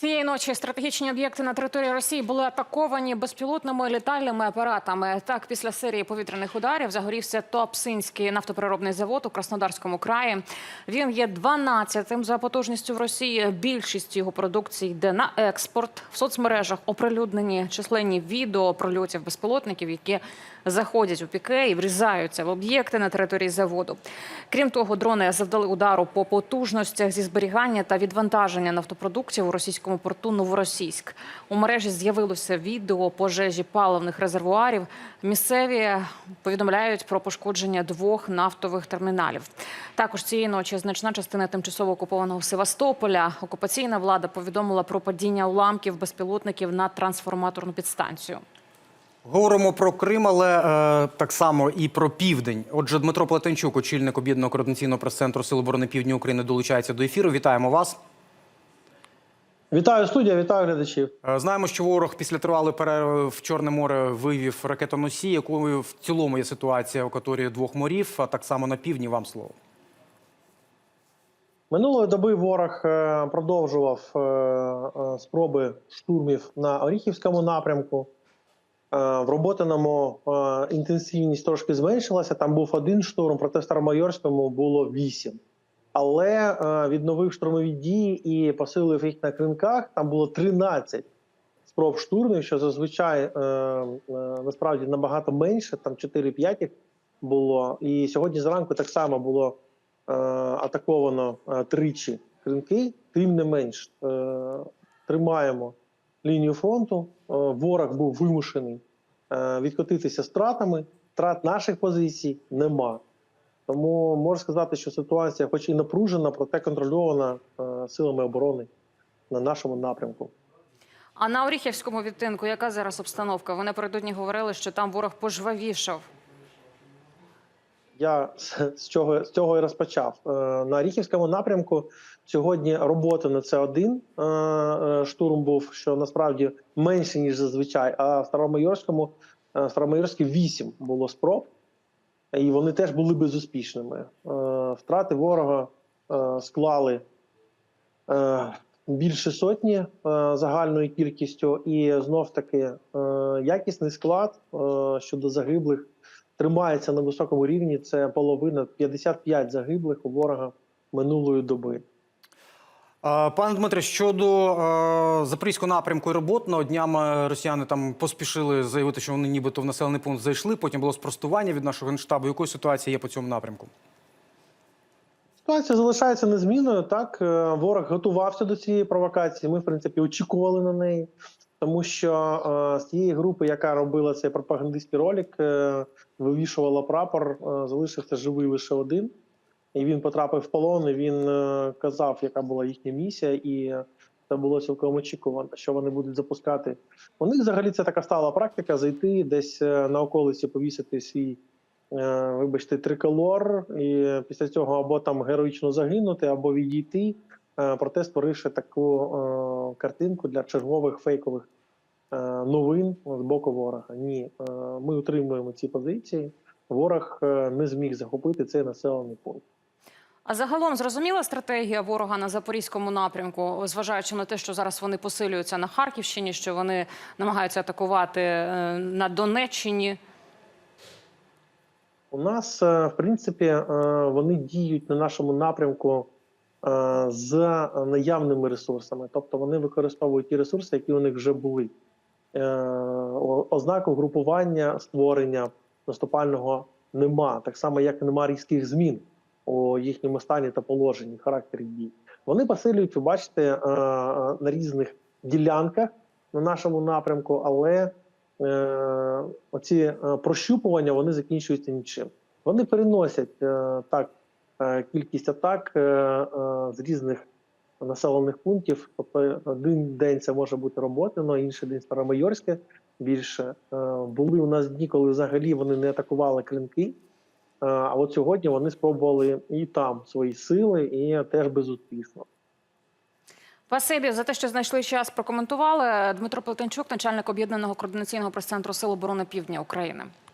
Цієї ночі стратегічні об'єкти на території Росії були атаковані безпілотними літальними апаратами. Так, після серії повітряних ударів загорівся Туапсинський нафтопереробний завод у Краснодарському краї. Він є 12-тим за потужністю в Росії. Більшість його продукції йде на експорт. В соцмережах оприлюднені численні відео прольотів безпілотників, які заходять у піке і врізаються в об'єкти на території заводу. Крім того, дрони завдали удару по потужностях зі зберігання та відвантаження нафтопродуктів у російському порту Новоросійськ. У мережі з'явилося відео пожежі паливних резервуарів. Місцеві повідомляють про пошкодження двох нафтових терміналів. Також цієї ночі значна частина тимчасово окупованого Севастополя. Окупаційна влада повідомила про падіння уламків безпілотників на трансформаторну підстанцію. Говоримо про Крим, але е, так само і про південь. Отже, Дмитро Плетенчук, очільник об'єднаного координаційного прес-центру Сил оборони Півдня України, долучається до ефіру. Вітаємо вас. Вітаю студія, вітаю глядачів. Е, Знаємо, що ворог після тривалої перерви в Чорне море вивів ракетоносій, якою в цілому є ситуація у каторі двох морів, а так само на півдні. Вам слово. Минулої доби ворог е, продовжував е, спроби штурмів на Оріхівському напрямку. В Роботиному інтенсивність трошки зменшилася. Там був один штурм, проте в Старомайорському було вісім. Але е, відновив штурмові дії і посилив їх на кринках. Там було 13 спроб штурмів, що зазвичай е, е, насправді набагато менше, там 4-5 їх було. І сьогодні зранку так само було атаковано тричі кринки. Тим не менш, тримаємо лінію фронту. Ворог був вимушений відкотитися стратами. Втрат наших позицій нема. Тому можу сказати, що ситуація, хоч і напружена, проте контрольована е, силами оборони на нашому напрямку. А на Оріхівському відтинку яка зараз обстановка? Ви напередодні говорили, що там ворог пожвавішав. Я з- чого з цього і розпочав. Е, На Ріхівському напрямку сьогодні роботи на це один е, штурм був, що насправді менше ніж зазвичай. А в Старомайорському Старомайорській вісім було спроб, і вони теж були безуспішними. Е, Втрати ворога е, склали е, більше сотні загальною кількістю, і знов таки якісний склад щодо загиблих тримається на високому рівні. Це половина 55 загиблих у ворога минулої доби. Е, Пане Дмитре, щодо е, запорізького напрямку і роботного днями росіяни там поспішили заявити, що вони нібито в населений пункт зайшли. Потім було спростування від нашого генштабу. Якою ситуація є по цьому напрямку? Ситуація залишається незмінною. Так Е, ворог готувався до цієї провокації. Ми, в принципі, очікували на неї, тому що е, з тієї групи, яка робила цей пропагандистський ролик, е, вивішувала прапор, е, залишився живий лише один. І він потрапив в полон. і Він е, казав, яка була їхня місія, і це було цілком очікувано, що вони будуть запускати. У них взагалі це така стала практика зайти десь е, на околиці, повісити свій, е, вибачте, триколор, і після цього або там героїчно загинути, або відійти. Проте створивши таку картинку для чергових фейкових новин з боку ворога. Ні, ми утримуємо ці позиції. Ворог е, не зміг захопити цей населений пункт. А загалом зрозуміла стратегія ворога на запорізькому напрямку, зважаючи на те, що зараз вони посилюються на Харківщині, що вони намагаються атакувати е, на Донеччині. У нас, е, в принципі, вони діють на нашому напрямку е, з наявними ресурсами, тобто вони використовують ті ресурси, які у них вже були. Ознаку групування створення наступального нема, так само як нема різких змін у їхньому стані та положенні, характері дій. Вони посилюють, ви бачите, е, е, на різних ділянках на нашому напрямку, але е, оці прощупування вони закінчуються нічим. Вони переносять так кількість атак з різних населених пунктів. Тобто один день це може бути Роботино, інший день Старомайорське. Більше Е, були у нас дні, коли взагалі вони не атакували клинки. Е, А от сьогодні вони спробували і там свої сили, і теж безуспішно. Спасибі за те, що знайшли час, прокоментували. Дмитро Плетенчук, начальник об'єднаного координаційного прес-центру Сил оборони Півдня України.